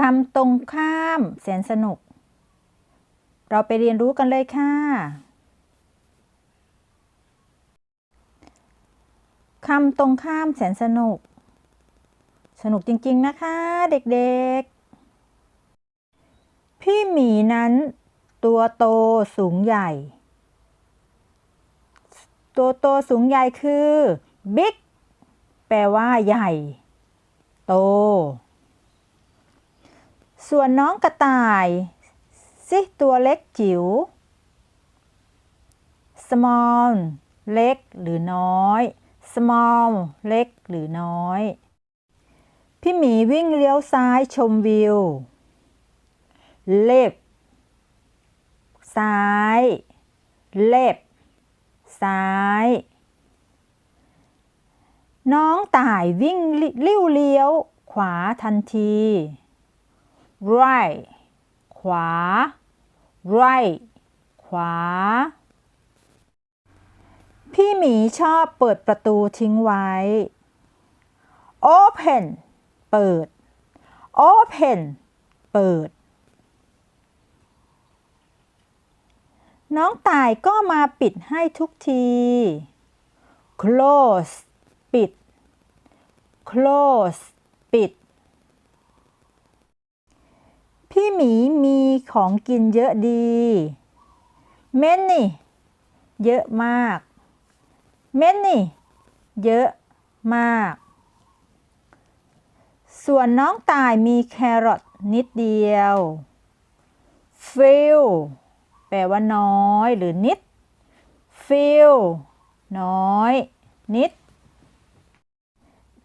คำตรงข้ามแสนสนุก เราไปเรียนรู้กันเลยค่ะคำตรงข้ามแสนสนุก สนุกจริง ๆ นะคะเด็กๆ พี่หมีนั้น ตัวโตสูงใหญ่ ตัวโตสูงใหญ่คือ big แปลว่าใหญ่ โต ส่วนน้องกระต่ายสิตัวเล็กจิ๋ว small เล็กหรือน้อย small เล็กหรือน้อย พี่หมีวิ่งเลี้ยวซ้ายชมวิว left ซ้าย left ซ้าย น้องต่ายวิ่งลิ้วเลี้ยวขวาทันที right ขวา right ขวา พี่หมีชอบเปิดประตูทิ้งไว้ open เปิด open เปิด น้องตายก็มาปิดให้ทุกที close ปิด close ปิด พี่หมีมีของกินเยอะดี many เยอะมาก many เยอะมาก ส่วนน้องตายมีแครอทนิดเดียว few แปลว่าน้อยหรือนิด few น้อย นิด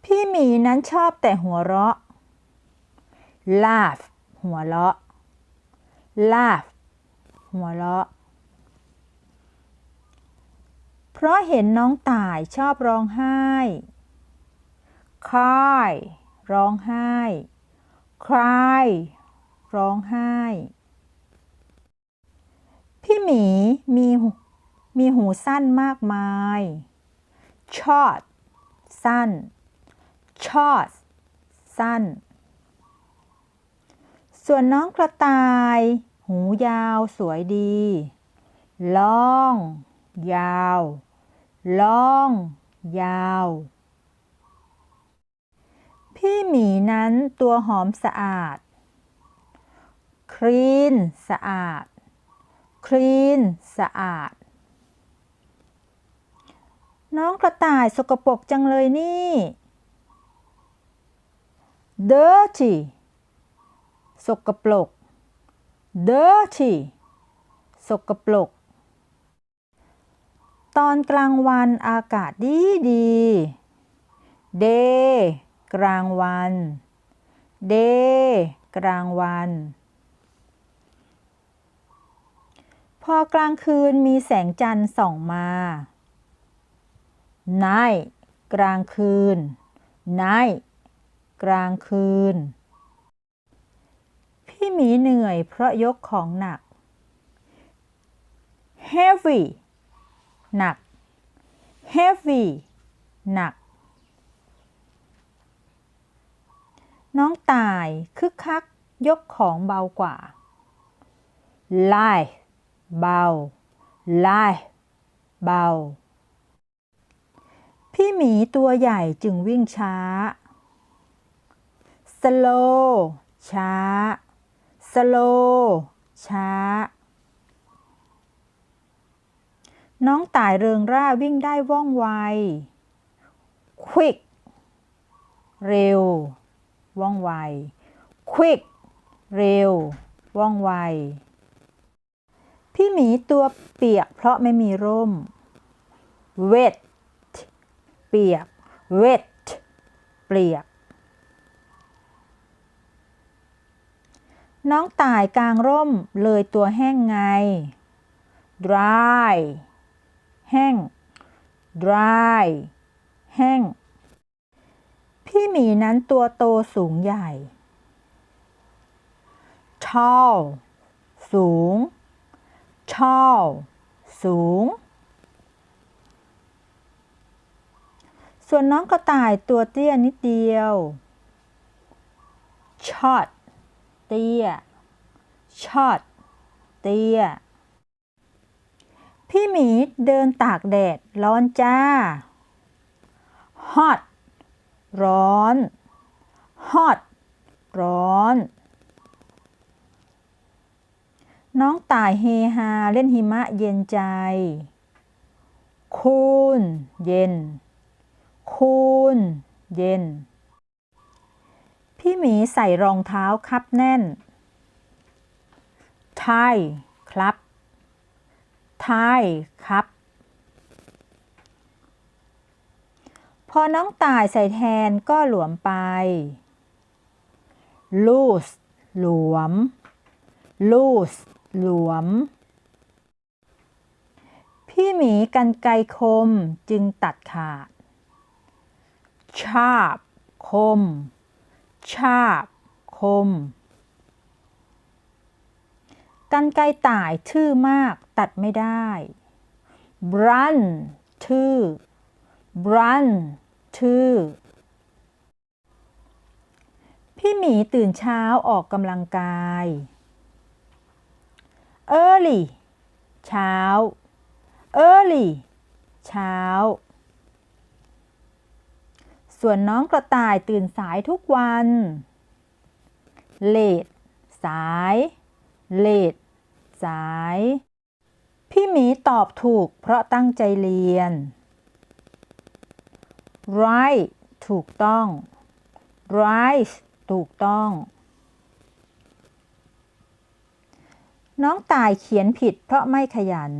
พี่หมีนั้นชอบแต่หัวเราะ laugh หัวเราะ laugh หัวเราะ เพราะเห็นน้องต่ายชอบร้องไห้ cry ร้องไห้ cry ร้องไห้ พี่หมีมีมีหูสั้นมากมาย short สั้น short สั้น ส่วนน้องกระต่าย หูยาวสวยดี long ยาว long ยาว พี่หมีนั้นตัวหอมสะอาด clean สะอาด clean สะอาด น้องกระต่ายสกปรกจังเลยนี่ dirty สกปรก dirty สกปรก ตอนกลางวันอากาศดีดี day กลางวัน day กลางวัน พอกลางคืนมีแสงจันทร์ส่องมา night กลางคืน night กลางคืน พี่หมีเหนื่อยเพราะยกของหนัก heavy หนัก heavy หนัก น้องตายคึกคักยกของเบากว่า light เบา light เบา พี่หมีตัวใหญ่จึงวิ่งช้า slow ช้า slow ช้า น้องต่ายเริงร่าวิ่งได้ว่องไว quick เร็ว ว่องไว quick เร็ว ว่องไว พี่หมีตัวเปียกเพราะไม่มีร่ม wet เปียก wet เปียก น้องตายกลางร่มเลยตัวแห้งไง dry แห้ง dry แห้ง พี่หมีนั้นตัวโตสูงใหญ่ tall สูง tall สูง ส่วนน้องกระต่ายตัวเตี้ยนิดเดียว short ตี้ย short เตี้ย พี่หมีเดินตากแดดร้อนจ้า hot ร้อน hot ร้อน น้องตายเฮฮาเล่นหิมะเย็นใจ คูนเย็น คูนเย็น พี่หมีใส่รองเท้าคับแน่น ไทยครับ ไทยครับ พอน้องตายใส่แทนก็หลวมไป loose หลวม loose หลวม พี่หมีกันไกรคมจึงตัดขาด sharp คม sharp คม กันไกรต่ายทื่อมากตัดไม่ได้ brun ทื่อ brun ทื่อ พี่หมีตื่นเช้าออกกำลังกาย early เช้า early เช้า ส่วนน้องกระต่ายตื่นสายทุกวัน late สาย late สาย พี่หมีตอบถูกเพราะตั้งใจเรียน right ถูกต้อง right ถูกต้อง น้องตายเขียนผิดเพราะไม่ขยัน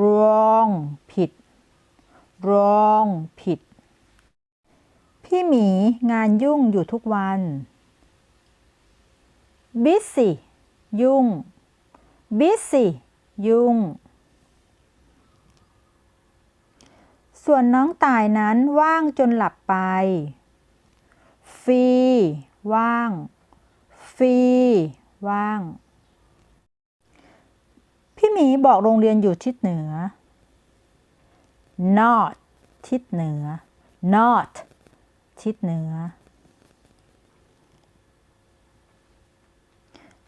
wrong ผิด wrong ผิด พี่หมีงานยุ่งอยู่ทุกวัน busy ยุ่ง busy ยุ่ง ส่วนน้องตายนั้นว่างจนหลับไป ฟรี ว่าง ฟรี ว่าง พี่หมีบอกโรงเรียนอยู่ทิศเหนือ not ทิศเหนือ not ทิศเหนือ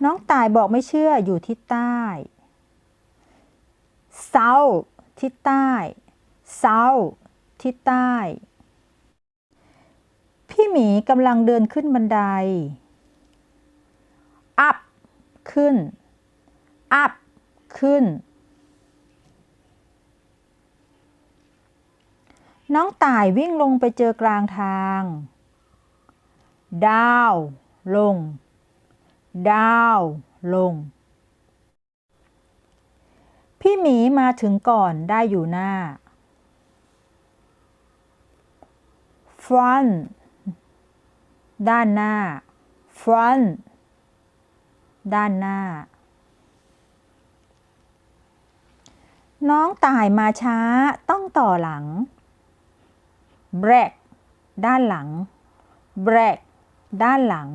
น้องตายบอกไม่เชื่ออยู่ทิศใต้ south ทิศใต้ south ทิศใต้ พี่หมีกำลังเดินขึ้นบันได up ขึ้น up ขึ้น น้องต่ายวิ่งลงไปเจอกลางทาง ดาว ลง ดาว ลง พี่หมีมาถึงก่อนได้อยู่หน้า front ด้านหน้า front ด้านหน้า น้องตายมาช้าต้องต่อหลัง break ด้านหลัง break ด้านหลัง